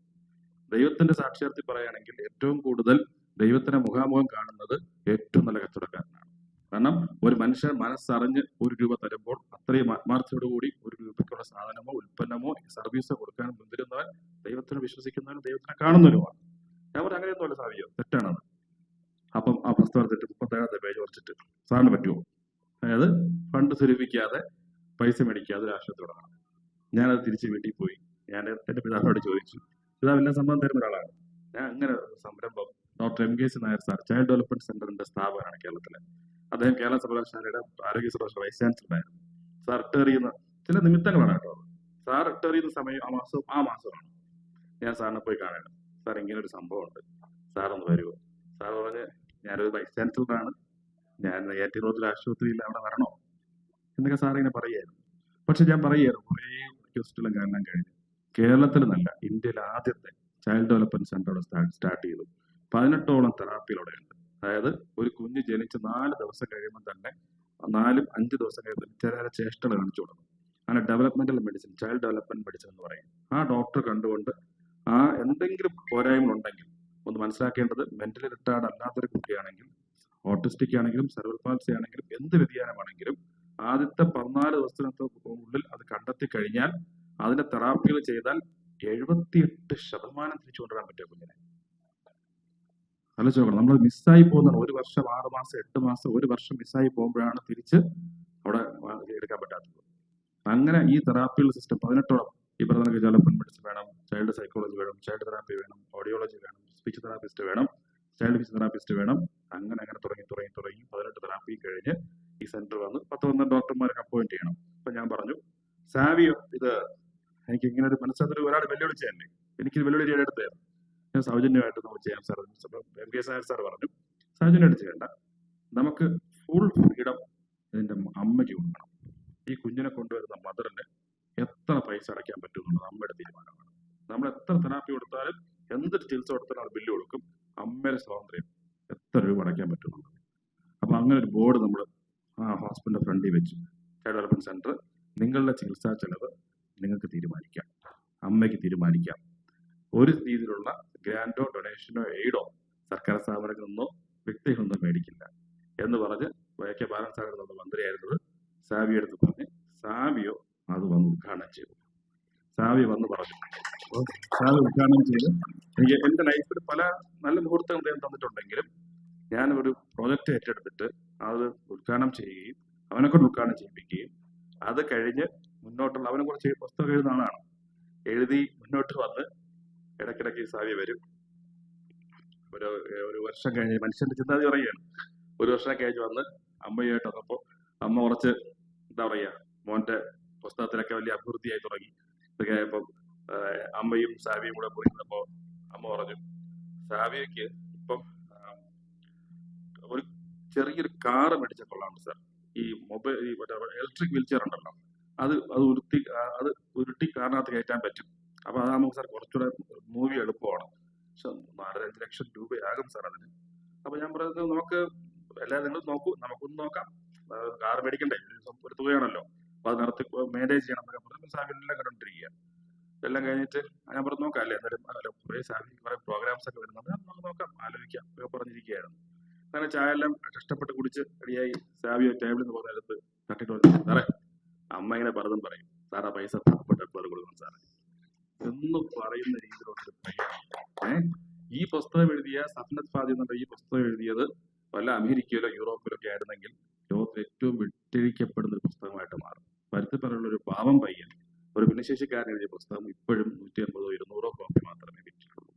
ദൈവത്തിന്റെ സാക്ഷ്യത്തിൽ പറയുകയാണെങ്കിൽ ഏറ്റവും കൂടുതൽ ദൈവത്തിനെ മുഖാമുഖം കാണുന്നത് ഏറ്റവും നല്ല കച്ചവടക്കാരനാണ്. കാരണം ഒരു മനുഷ്യൻ മനസ്സറിഞ്ഞ് ഒരു രൂപ തരുമ്പോൾ അത്രയും ആത്മാർത്ഥയോടുകൂടി ഒരു രൂപയ്ക്കുള്ള സാധനമോ ഉൽപ്പന്നമോ സർവീസോ കൊടുക്കാൻ മുന്തിരുന്നവൻ ദൈവത്തിനെ വിശ്വസിക്കുന്നവൻ ദൈവത്തിനെ കാണുന്നവരുമാണ് ഞാൻ പറഞ്ഞു അങ്ങനെയൊന്നുമല്ല സാധിക്കും തെറ്റാണത്. അപ്പം ആ പുസ്തകത്തിട്ട് മുപ്പത്തേഴാമത്തെ പേജ് കുറച്ചിട്ട് സാറിന് പറ്റുമോ? അതായത് ഫണ്ട് സ്വരൂപിക്കാതെ പൈസ മേടിക്കാതെ ഒരു തുടങ്ങണം. ഞാനത് തിരിച്ച് വീട്ടിൽ പോയി. ഞാൻ എന്റെ പിതാവിനോട് ചോദിച്ചു. പിതാവ് എല്ലാ സംഭവം തരുന്ന ഒരാളാണ്. ഞാൻ അങ്ങനെ സംരംഭം doctor M K C Nair sir child development സെന്ററിന്റെ സ്ഥാപകനാണ് കേരളത്തിലെ. അദ്ദേഹം കേരള സർവകലാശാലയുടെ ആരോഗ്യ സർവകലാശാല വൈസ് ചാൻസലറായിരുന്നു സാർ റിട്ടയർ ചെയ്യുന്ന ചില നിമിത്തങ്ങളാണ് കേട്ടോ സാർ റിട്ടയർ ചെയ്യുന്ന സമയം ആ മാസവും ആ മാസമാണ് ഞാൻ സാറിനെ പോയി കാണാൻ സാർ ഇങ്ങനെ ഒരു സംഭവമുണ്ട്. സാർ ഒന്ന് വരുമോ സാർ പറഞ്ഞ് ഞാനൊരു വൈസ് ചാൻസലറാണ് ഞാൻ ഏറ്റവും റോഡിൽ ആശുപത്രിയിൽ അവിടെ വരണോ? എന്നൊക്കെ സാർ ഇങ്ങനെ പറയായിരുന്നു പക്ഷെ ഞാൻ പറയുമായിരുന്നു കുറേ റിക്വസ്റ്റുകളും കാണാൻ കഴിഞ്ഞു. കേരളത്തിൽ നല്ല ഇന്ത്യയിൽ ആദ്യത്തെ ചൈൽഡ് ഡെവലപ്മെന്റ് സെന്റർ സ്റ്റാർട്ട് ചെയ്തു. പതിനെട്ടോളം തെറാപ്പികളുടെ ഉണ്ട്. അതായത് ഒരു കുഞ്ഞ് ജനിച്ച് നാല് ദിവസം കഴിയുമ്പോൾ തന്നെ നാലും അഞ്ച് ദിവസം കഴിയുമ്പോൾ ചില ചേഷ്ടകൾ കാണിച്ചു കൊടുക്കും. അങ്ങനെ developmental medicine child development medicine എന്ന് പറയും. ആ ഡോക്ടർ കണ്ടുകൊണ്ട് ആ എന്തെങ്കിലും പോരായ്മ ഉണ്ടെങ്കിൽ ഒന്ന് മനസ്സിലാക്കേണ്ടത് മെന്റലി റിട്ടയർഡ് അല്ലാത്തൊരു കുട്ടിയാണെങ്കിൽ ഓട്ടിസ്റ്റിക് ആണെങ്കിലും സെർവൽ പാൽസി ആണെങ്കിലും എന്ത് വ്യതിയാനമാണെങ്കിലും ആദ്യത്തെ പതിനാല് ദിവസത്തിനുള്ളിൽ അത് കണ്ടെത്തി കഴിഞ്ഞാൽ അതിന്റെ തെറാപ്പികൾ ചെയ്താൽ എഴുപത്തിയെട്ട് ശതമാനം തിരിച്ചു കൊണ്ടുവരാൻ പറ്റും കുഞ്ഞിനെ. ആലോചിച്ച് നമ്മൾ മിസ്സായി പോകുന്ന ഒരു വർഷം ആറ് മാസം എട്ട് മാസം ഒരു വർഷം മിസ്സായി പോകുമ്പോഴാണ് തിരിച്ച് അവിടെ എടുക്കാൻ പറ്റാത്തത്. അങ്ങനെ ഈ തെറാപ്പികൾ സിസ്റ്റം പതിനെട്ടോളം ഈ പറഞ്ഞ ഡെവലപ്മെന്റ് മെഡിസിൻ വേണം ചൈൽഡ് സൈക്കോളജി വേണം ചൈൽഡ് തെറാപ്പി വേണം ഓഡിയോളജി വേണം സ്പീച്ച് തെറാപ്പിസ്റ്റ് വേണം ചൈൽഡ് ഫിസ് തെറാപ്പിസ്റ്റ് വേണം. അങ്ങനെ അങ്ങനെ തുടങ്ങി തുടങ്ങി തുടങ്ങി പതിനെട്ട് തെറാപ്പി കഴിഞ്ഞ് ഈ സെന്റർ വന്ന് പത്ത് പന്ത്രണ്ട് ഡോക്ടർമാർക്ക് അപ്പോയിന്റ് ചെയ്യണം. അപ്പൊ ഞാൻ പറഞ്ഞു സാവിയോ ഇത് എനിക്ക് ഇങ്ങനെ ഒരു മനസ്സിലൊരു ഒരാൾ വെല്ലുവിളിച്ചു തന്നെ എനിക്ക് വെല്ലുവിളി എടുത്തായിരുന്നു സൗജന്യമായിട്ട് നമുക്ക് ചെയ്യാം sir. M K sir sir പറഞ്ഞു സൗജന്യമായിട്ട് ചെയ്യണ്ട. നമുക്ക് ഫുൾ ഫ്രീഡം ഇതിന്റെ അമ്മയ്ക്ക് കൊടുക്കണം. ഈ കുഞ്ഞിനെ കൊണ്ടുവരുന്ന മദറിന് എത്ര പൈസ അടയ്ക്കാൻ പറ്റുമെന്നുള്ളത് അമ്മയുടെ തീരുമാനമാണ്. നമ്മൾ എത്ര തെറാപ്പി കൊടുത്താലും എന്തൊരു ചികിത്സ കൊടുത്താലും അവർ ബില്ല് കൊടുക്കും. അമ്മയുടെ സ്വാതന്ത്ര്യം എത്ര രൂപ അടയ്ക്കാൻ പറ്റുമെന്നുള്ളത്. അപ്പൊ അങ്ങനെ ഒരു ബോർഡ് നമ്മൾ ആ ഹോസ്പിറ്റലിന്റെ ഫ്രണ്ടിൽ വെച്ച് ചൈൽഡ് സെന്റർ നിങ്ങളുടെ ചികിത്സാ ചെലവ് നിങ്ങൾക്ക് തീരുമാനിക്കാം. അമ്മയ്ക്ക് തീരുമാനിക്കാം. ഒരു രീതിയിലുള്ള ഗ്രാൻഡോ ഡൊണേഷനോ എയ്ഡോ സർക്കാർ സ്ഥാപനങ്ങളിൽ നിന്നോ വ്യക്തികളിൽ നിന്നോ മേടിക്കില്ല എന്ന് പറഞ്ഞ് വൈ ബാലൻസാഗർ ബാലൻ സാഗർ എന്നുള്ള മന്ത്രിയായിരുന്നത് സാവിയോ എടുത്ത് പറഞ്ഞ് സാവിയോ അത് വന്ന് ഉദ്ഘാടനം ചെയ്തു. സാവി വന്ന് പറഞ്ഞു. സാവി ഉദ്ഘാടനം ചെയ്ത്. എനിക്ക് എന്റെ ലൈഫിൽ പല നല്ല മുഹൂർത്തങ്ങൾ അദ്ദേഹം തന്നിട്ടുണ്ടെങ്കിലും ഞാൻ ഒരു പ്രോജക്റ്റ് ഏറ്റെടുത്തിട്ട് അത് ഉദ്ഘാടനം ചെയ്യുകയും അവനെ കൊണ്ട് ഉദ്ഘാടനം ചെയ്യിപ്പിക്കുകയും അത് കഴിഞ്ഞ് മുന്നോട്ടുള്ള അവനെ കുറിച്ച് പുസ്തകം എഴുതുന്ന ആളാണ്. എഴുതി മുന്നോട്ട് വന്ന് ഇടയ്ക്കിടയ്ക്ക് സാവി വരും. ഒരു ഒരു വർഷം കഴിഞ്ഞ് മനുഷ്യന്റെ ചിന്താതി പറയുകയാണ്. ഒരു വർഷം കഴിഞ്ഞ് വന്ന് അമ്മയുമായിട്ട് വന്നപ്പോ അമ്മ കുറച്ച് എന്താ പറയാ മോന്റെ പുസ്തകത്തിലൊക്കെ വലിയ അഭിവൃദ്ധിയായി തുടങ്ങി. ഇതൊക്കെ ആയപ്പോ അമ്മയും സാവിയും കൂടെ പോയി നിന്നപ്പോ അമ്മ പറഞ്ഞു സാവിയക്ക് ഇപ്പം ഒരു ചെറിയൊരു കാറ് മേടിച്ച കൊള്ളാം സാർ ഈ മൊബൈൽ ഈ ഇലക്ട്രിക് വീൽ ചെയർ ഉണ്ടല്ലോ അത് അത് ഉരുട്ടി അത് ഉരുട്ടി കാറിനകത്ത് കയറ്റാൻ പറ്റും. അപ്പൊ അതാകുമ്പോൾ സാർ കുറച്ചുകൂടെ മൂവി എളുപ്പമാണ് പക്ഷെ നാലരഞ്ച് ലക്ഷം രൂപയാകും സാർ അതിന്. അപ്പൊ ഞാൻ പറയുന്നത് നമുക്ക് എല്ലാവരും നിങ്ങൾ നോക്കൂ നമുക്കൊന്ന് നോക്കാം. കാർ മേടിക്കണ്ടേ? ഒരു തുകയാണല്ലോ. അപ്പൊ അത് നടത്തി മാനേജ് ചെയ്യണം എന്നൊക്കെ പറഞ്ഞു സാബിനെല്ലാം കണ്ടോണ്ടിരിക്കുക എല്ലാം കഴിഞ്ഞിട്ട് ഞാൻ പറഞ്ഞു നോക്കാം. അല്ലേ എന്തായാലും കുറെ സാഹചര്യം കുറെ പ്രോഗ്രാംസ് ഒക്കെ വരുന്നുണ്ട്. നമുക്ക് നോക്കാം. ആലോചിക്കാം. ഒക്കെ പറഞ്ഞിരിക്കുകയായിരുന്നു അങ്ങനെ ചായ എല്ലാം കഷ്ടപ്പെട്ട് കുടിച്ച് റെഡിയായി സാബിയോ ടേബിളിൽ നിന്ന് പോകുന്ന അടുത്ത് തട്ടിട്ട് സാറേ അമ്മ ഇങ്ങനെ പറഞ്ഞതും പറയും. സാറാ പൈസ പാവപ്പെട്ട കൊടുക്കണം സാറേ? എന്ന് പറയുന്ന ഏഹ് ഈ പുസ്തകം എഴുതിയ സഫ്നത് ഫാദി എന്നുള്ള ഈ പുസ്തകം എഴുതിയത് വല്ല അമേരിക്കയിലോ യൂറോപ്പിലോ ഒക്കെ ആയിരുന്നെങ്കിൽ ലോകത്തിൽ ഏറ്റവും വിട്ടഴിക്കപ്പെടുന്ന ഒരു പുസ്തകമായിട്ട് മാറും. പരുത്തിപ്പറയുള്ള ഒരു പാവം പയ്യൻ ഒരു ഭിന്നശേഷിക്കാരൻ എഴുതിയ പുസ്തകം ഇപ്പോഴും നൂറ്റി അമ്പതോ ഇരുന്നൂറോ കോപ്പി മാത്രമേ വിറ്റിട്ടുള്ളൂ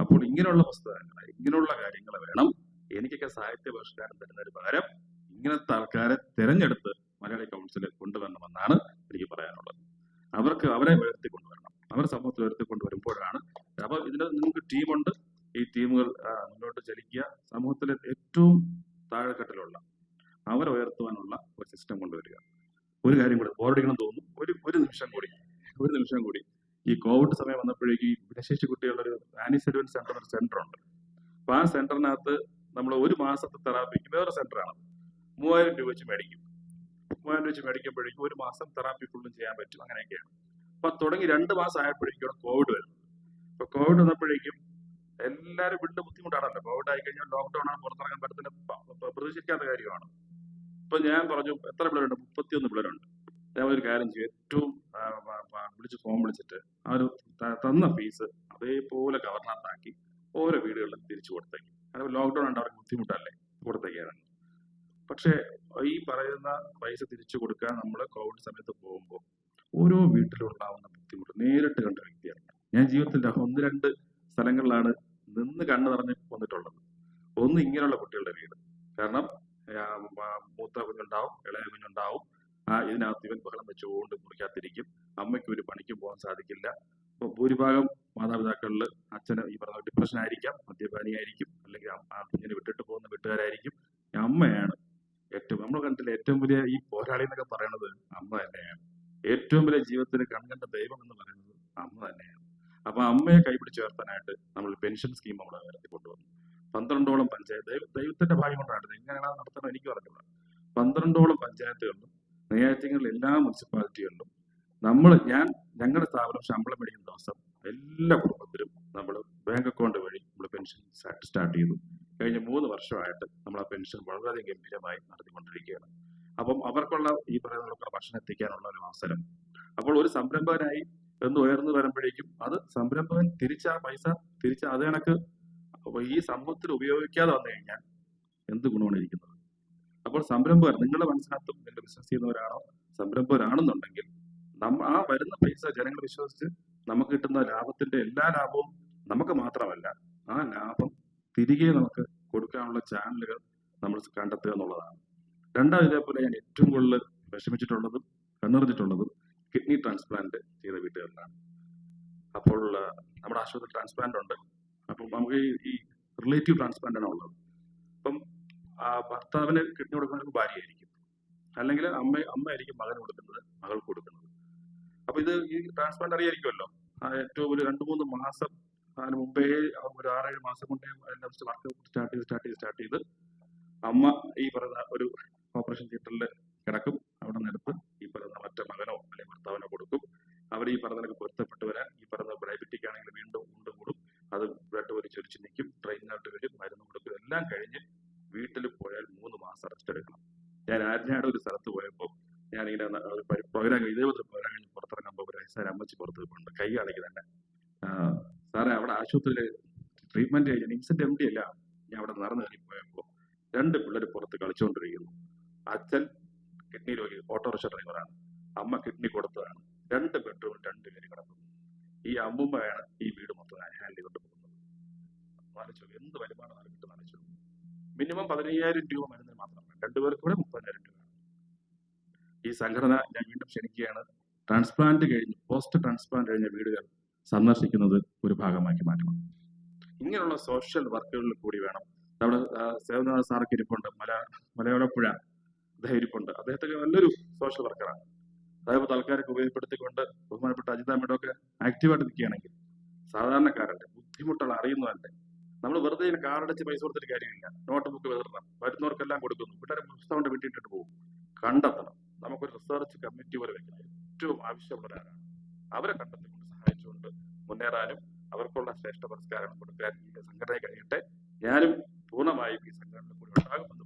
അപ്പോൾ ഇങ്ങനെയുള്ള പുസ്തകങ്ങൾ ഇങ്ങനെയുള്ള കാര്യങ്ങൾ വേണം. എനിക്കൊക്കെ സാഹിത്യ പുരസ്കാരം തരുന്നതിന് പകരം ഇങ്ങനത്തെ ആൾക്കാരെ തിരഞ്ഞെടുത്ത് മലയാളി കൗൺസിലിൽ കൊണ്ടുവരണമെന്നാണ് എനിക്ക് പറയാനുള്ളത്. അവർക്ക് അവരെ ഉയർത്തി കൊണ്ടുവരണം. അവർ സമൂഹത്തിൽ ഉയർത്തിക്കൊണ്ട് വരുമ്പോഴാണ്. അപ്പൊ ഇതിന് നിങ്ങൾക്ക് ടീമുണ്ട്. ഈ ടീമുകൾ മുന്നോട്ട് ചലിക്കുക. സമൂഹത്തിലെ ഏറ്റവും താഴെക്കെട്ടിലുള്ള അവരെ ഉയർത്തുവാനുള്ള ഒരു സിസ്റ്റം കൊണ്ടുവരിക. ഒരു കാര്യം കൂടി ബോർഡിക്കണം തോന്നും ഒരു ഒരു നിമിഷം കൂടി ഒരു നിമിഷം കൂടി. ഈ കോവിഡ് സമയം വന്നപ്പോഴേക്ക് ഈ ഭിന്നശേഷി കുട്ടികളുടെ ഒരു ആനി സെഡുവൻ സെന്റർ ഒരു സെന്റർ ഉണ്ട്. അപ്പൊ ആ സെന്ററിനകത്ത് നമ്മൾ ഒരു മാസത്തെ തെറാപ്പിക്ക് വേറെ സെന്ററാണ് മൂവായിരം രൂപ വെച്ച് മേടിക്കും. മൂവായിരം രൂപ വെച്ച് മേടിക്കുമ്പോഴേക്കും ഒരു മാസം തെറാപ്പി ഫുള്ളും ചെയ്യാൻ പറ്റും. അങ്ങനെയൊക്കെയാണ്. അപ്പൊ തുടങ്ങി രണ്ട് മാസം ആയപ്പോഴേക്കും കോവിഡ് വരുന്നത് അപ്പൊ കോവിഡ് വന്നപ്പോഴേക്കും എല്ലാവരും വീണ്ടും ബുദ്ധിമുട്ടാണല്ലോ. കോവിഡ് ആയി കഴിഞ്ഞാൽ ലോക്ക്ഡൌൺ ആണ് പുറത്തിറങ്ങാൻ പറ്റത്തില്ല. പ്രതീക്ഷിക്കാത്ത കാര്യമാണ്. ഇപ്പൊ ഞാൻ പറഞ്ഞു എത്ര പിള്ളേരുണ്ട്? മുപ്പത്തിയൊന്ന് പിള്ളേരുണ്ട്. ഞാൻ ഒരു കാര്യം ചെയ്യും. ഏറ്റവും വിളിച്ച് ഫോൺ വിളിച്ചിട്ട് ആ ഒരു തന്ന ഫീസ് അതേപോലെ ഗവർണറിനാക്കി ഓരോ വീടുകളിലും തിരിച്ചു കൊടുത്തേക്കും. അതായത് ലോക്ക്ഡൌൺ ഉണ്ട് അവർക്ക് ബുദ്ധിമുട്ടല്ലേ? കൊടുത്തേക്കാണ്. പക്ഷേ ഈ പറയുന്ന പൈസ തിരിച്ചു കൊടുക്കാൻ നമ്മൾ കോവിഡ് സമയത്ത് പോകുമ്പോൾ ഓരോ വീട്ടിലും ഉണ്ടാവുന്ന ബുദ്ധിമുട്ട് നേരിട്ട് കണ്ട വ്യക്തിയാണ്. ഞാൻ ജീവിതത്തിൽ ഒന്ന് രണ്ട് സ്ഥലങ്ങളിലാണ് നിന്ന് കണ്ണു നിറഞ്ഞ് വന്നിട്ടുള്ളത്. ഒന്ന് ഇങ്ങനെയുള്ള കുട്ടികളുടെ വീട്. കാരണം മൂത്ത കുഞ്ഞുണ്ടാവും ഇളയ കുഞ്ഞുണ്ടാവും. ആ ഇതിനകത്ത് ഇവൻ ബഹളം വെച്ചുകൊണ്ട് മുറിക്കാത്തിരിക്കും. അമ്മയ്ക്ക് ഒരു പണിക്കും പോകാൻ സാധിക്കില്ല. അപ്പൊ ഭൂരിഭാഗം മാതാപിതാക്കളിൽ അച്ഛന് ഈ പറഞ്ഞ ഡിപ്രഷൻ ആയിരിക്കാം മദ്യപാനി ആയിരിക്കും അല്ലെങ്കിൽ ആ- കുഞ്ഞിനെ വിട്ടിട്ട് പോകുന്ന വീട്ടുകാരായിരിക്കും. അമ്മയാണ് ഏറ്റവും നമ്മൾ കണ്ടില്ല ഏറ്റവും വലിയ ഈ പോരാളി എന്നൊക്കെ പറയണത് അമ്മ തന്നെയാണ്. ഏറ്റവും വലിയ ജീവിതത്തിന് കൺകണ്ട ദൈവം എന്ന് പറയുന്നത് അമ്മ തന്നെയാണ്. അപ്പൊ അമ്മയെ കൈപിടിച്ച് ചേർത്താനായിട്ട് നമ്മൾ പെൻഷൻ സ്കീം നമ്മൾ ഉയർത്തി കൊണ്ടുവന്നു. പന്ത്രണ്ടോളം പഞ്ചായത്ത് ദൈവ- ദൈവത്തിന്റെ ഭാഗ്യം കൊണ്ടാണ് എങ്ങനെയാണ് നടത്തണം എനിക്ക് പറഞ്ഞില്ല പന്ത്രണ്ടോളം പഞ്ചായത്തുകളിലും നെയ്യാറ്റിങ്ങളിൽ എല്ലാ മുനിസിപ്പാലിറ്റികളിലും നമ്മൾ ഞാൻ ഞങ്ങളുടെ സ്ഥാപനം ശമ്പളം മേടിക്കുന്ന ദിവസം എല്ലാ കുടുംബത്തിലും നമ്മൾ ബാങ്ക് അക്കൗണ്ട് വഴി നമ്മൾ പെൻഷൻ സ്റ്റാർട്ട് ചെയ്തു. കഴിഞ്ഞ മൂന്ന് വർഷമായിട്ട് നമ്മൾ ആ പെൻഷൻ വളരെയധികം ഗംഭീരമായി നടത്തിക്കൊണ്ടിരിക്കുകയാണ്. അപ്പം അവർക്കുള്ള ഈ പറയുന്ന ഭക്ഷണം എത്തിക്കാനുള്ള ഒരു അവസരം. അപ്പോൾ ഒരു സംരംഭകനായി എന്ന് ഉയർന്നു വരുമ്പോഴേക്കും അത് സംരംഭകൻ തിരിച്ച പൈസ തിരിച്ച അത് കണക്ക് ഈ സമൂഹത്തിൽ ഉപയോഗിക്കാതെ വന്നു കഴിഞ്ഞാൽ എന്ത് ഗുണമാണ് ഇരിക്കുന്നത്? അപ്പോൾ സംരംഭകർ നിങ്ങളുടെ മനസ്സിനകത്തും നിങ്ങൾ ബിസിനസ് ചെയ്യുന്നവരാണോ സംരംഭകരാണെന്നുണ്ടെങ്കിൽ നമ്മ ആ വരുന്ന പൈസ ജനങ്ങൾ വിശ്വസിച്ച് നമുക്ക് കിട്ടുന്ന ലാഭത്തിന്റെ എല്ലാ ലാഭവും നമുക്ക് മാത്രമല്ല ആ ലാഭം തിരികെ നമുക്ക് കൊടുക്കാനുള്ള ചാനലുകൾ നമ്മൾ കണ്ടെത്തുക എന്നുള്ളതാണ്. രണ്ടാമത് ഇതേപോലെ ഞാൻ ഏറ്റവും കൂടുതൽ വിഷമിച്ചിട്ടുള്ളതും കണ്ണെറിഞ്ഞിട്ടുള്ളതും കിഡ്നി ട്രാൻസ്പ്ലാന്റ് ചെയ്ത വീട്ടുകാരിലാണ്. അപ്പോൾ നമ്മുടെ ആശുപത്രി ട്രാൻസ്പ്ലാന്റ് ഉണ്ട്. അപ്പം നമുക്ക് ഈ- റിലേറ്റീവ് ട്രാൻസ്പ്ലാന്റ് ആണ് ഉള്ളത്. അപ്പം ഭർത്താവിന് കിഡ്നി കൊടുക്കുന്നത് ഭാര്യയായിരിക്കും. അല്ലെങ്കിൽ അമ്മ അമ്മയായിരിക്കും മകന് കൊടുക്കുന്നത് മകൾക്ക് കൊടുക്കുന്നത്. അപ്പൊ ഇത് ഈ ട്രാൻസ്പ്ലാന്റ് അറിയായിരിക്കുമല്ലോ. ഏറ്റവും ഒരു രണ്ട് മൂന്ന് മാസം അതിന് മുമ്പേ ഒരു ആറേഴ് മാസം കൊണ്ടേ എല്ലാം വർക്ക് സ്റ്റാർട്ട് ചെയ്ത് സ്റ്റാർട്ട് ചെയ്ത് സ്റ്റാർട്ട് ചെയ്ത് അമ്മ ഈ പറയുന്ന ഒരു ഓപ്പറേഷൻ തിയേറ്ററിൽ കിടക്കും. അവിടെ നിന്ന് എടുത്ത് ഈ പറയുന്ന മറ്റേ മകനോ അല്ലെങ്കിൽ ഭർത്താവിനോ കൊടുക്കും. അവർ ഈ പറഞ്ഞതിനൊക്കെ പൊരുത്തപ്പെട്ട് വരാൻ ഈ പറയുന്ന ഡയബറ്റിക് ആണെങ്കിൽ വീണ്ടും ഉണ്ട് കൂടും. അത് ബ്ലഡ് വലിച്ചൊരിച്ച് നിൽക്കും. ട്രെയിനിനായിട്ട് വരും മരുന്ന് കൊടുക്കും. എല്ലാം കഴിഞ്ഞ് വീട്ടിൽ പോയാൽ മൂന്ന് മാസം റെസ്റ്റ് എടുക്കണം. ഞാൻ ആരുടെ ഒരു സ്ഥലത്ത് പോയപ്പോൾ ഞാൻ ഞാനിങ്ങനെ പ്രോഗ്രാം ഇതേപോലെ പ്രോഗ്രാം കഴിഞ്ഞ് പുറത്തിറങ്ങുമ്പോൾ ഒരു വയസ്സായ അമ്മച്ചി പുറത്ത് പോകുന്നുണ്ട് കൈ കാണിക്കുക തന്നെ. സാറേ അവിടെ ആശുപത്രിയിൽ ട്രീറ്റ്മെന്റ് കഴിഞ്ഞ നിംസിന്റെ എം ഡി അല്ല. ഞാൻ അവിടെ നടന്നു കയറി പോയപ്പോൾ രണ്ട് പിള്ളേർ പുറത്ത് കളിച്ചുകൊണ്ടിരിക്കുന്നു അച്ഛൻ കിഡ്നി രോഗി ഓട്ടോറിക്ഷ ഡ്രൈവറാണ് അമ്മ കിഡ്നി കൊടുത്തതാണ്. രണ്ട് ബെഡ്റൂമിൽ രണ്ട് പേര് കിടക്കുന്നു. ഈ അമ്മുമ്മയാണ് ഈ വീട് മൊത്തം ഹാൻഡിൽ ചെയ്തുകൊണ്ട് പോകുന്നത്. ആലോചിച്ചു എന്ത് വരുമാനമാണ് കിട്ടുന്നത് ആലോചിച്ചു മിനിമം പതിനയ്യായിരം രൂപ മരുന്നിന് മാത്രമാണ് രണ്ടുപേർക്ക് കൂടെ മുപ്പതിനായിരം രൂപ ഈ സംഘടന ഞാൻ വീണ്ടും ക്ഷണിക്കുകയാണ്. ട്രാൻസ്പ്ലാന്റ് കഴിഞ്ഞ് പോസ്റ്റ് ട്രാൻസ്പ്ലാന്റ് കഴിഞ്ഞ വീടുകൾ സന്ദർശിക്കുന്നത് ഒരു ഭാഗമാക്കി മാറ്റണം ഇങ്ങനെയുള്ള സോഷ്യൽ വർക്കുകളിൽ കൂടി വേണം. നമ്മുടെ സേവനാഥ സാർക്ക് ഇരിപ്പുണ്ട്. മല മലയാളപ്പുഴ അദ്ദേഹം ഇരിപ്പുണ്ട് അദ്ദേഹത്തെ നല്ലൊരു സോഷ്യൽ വർക്കറാണ് അതായത് ആൾക്കാരൊക്കെ ഉപയോഗപ്പെടുത്തിക്കൊണ്ട് ബഹുമാനപ്പെട്ട അജിത മേഡമൊക്കെ ആക്റ്റീവായിട്ട് നിൽക്കുകയാണെങ്കിൽ സാധാരണക്കാരന്റെ ബുദ്ധിമുട്ടുകൾ അറിയുന്നതല്ലേ നമ്മൾ വെറുതെ ഇങ്ങനെ കാർഡടിച്ച് പൈസ കൊടുത്തിട്ട് കാര്യമില്ല. നോട്ട് ബുക്ക് വിതരണം വരുന്നവർക്കെല്ലാം കൊടുക്കുന്നു. പിള്ളേരെ പുസ്തകം കൊണ്ട് വീട്ടിട്ടിട്ട് പോകും. കണ്ടെത്തണം. നമുക്കൊരു റിസർച്ച് കമ്മിറ്റി പോലെ വെക്കണം. ഏറ്റവും ആവശ്യമുള്ളവരാണ് അവരെ കണ്ടെത്തിക്കൊണ്ട് സഹായിച്ചുകൊണ്ട് മുന്നേറാനും അവർക്കുള്ള ശ്രേഷ്ഠ പുരസ്കാരം കൊടുക്കാൻ ഈ സംഘടന കഴിയട്ടെ. ഞാനും പൂർണമായും ഈ സംഘടന കൂടി ഉണ്ടാകുമെന്ന്